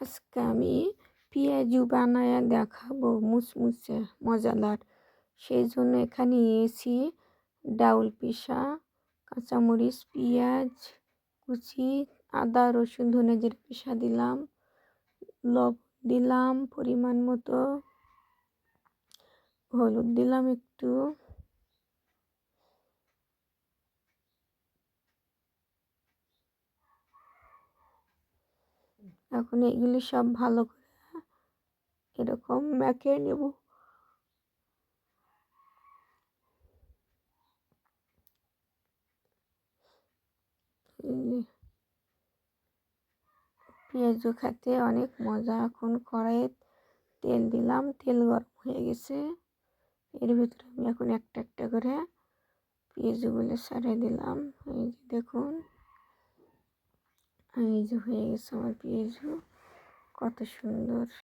আজকে আমি পেঁয়াজু বানায় দেখাবো, মুসমুসে, মজাদার। সেই জন্য এখানে নিয়েছি ডাউল পিসা, কাঁচামরিচ, পেঁয়াজ, কুচি, আদা, রসুন, ধনে জিরে পিসা দিলাম, লব দিলাম পরিমাণ মতো, হলুদ দিলাম একটু। এখন এগুলি সব ভালো করে এরকম মেখে নেব। পেঁয়াজু খেতে অনেক মজা। এখন কড়াইয়ে তেল দিলাম, তেল গরম হয়ে গেছে। এর ভিতরে আমি এখন একটা একটা করে পেঁয়াজগুলো সারে দিলাম। এই যে দেখুন। এই যে হয়ে গেছে আমার পেঁয়াজু কত সুন্দর।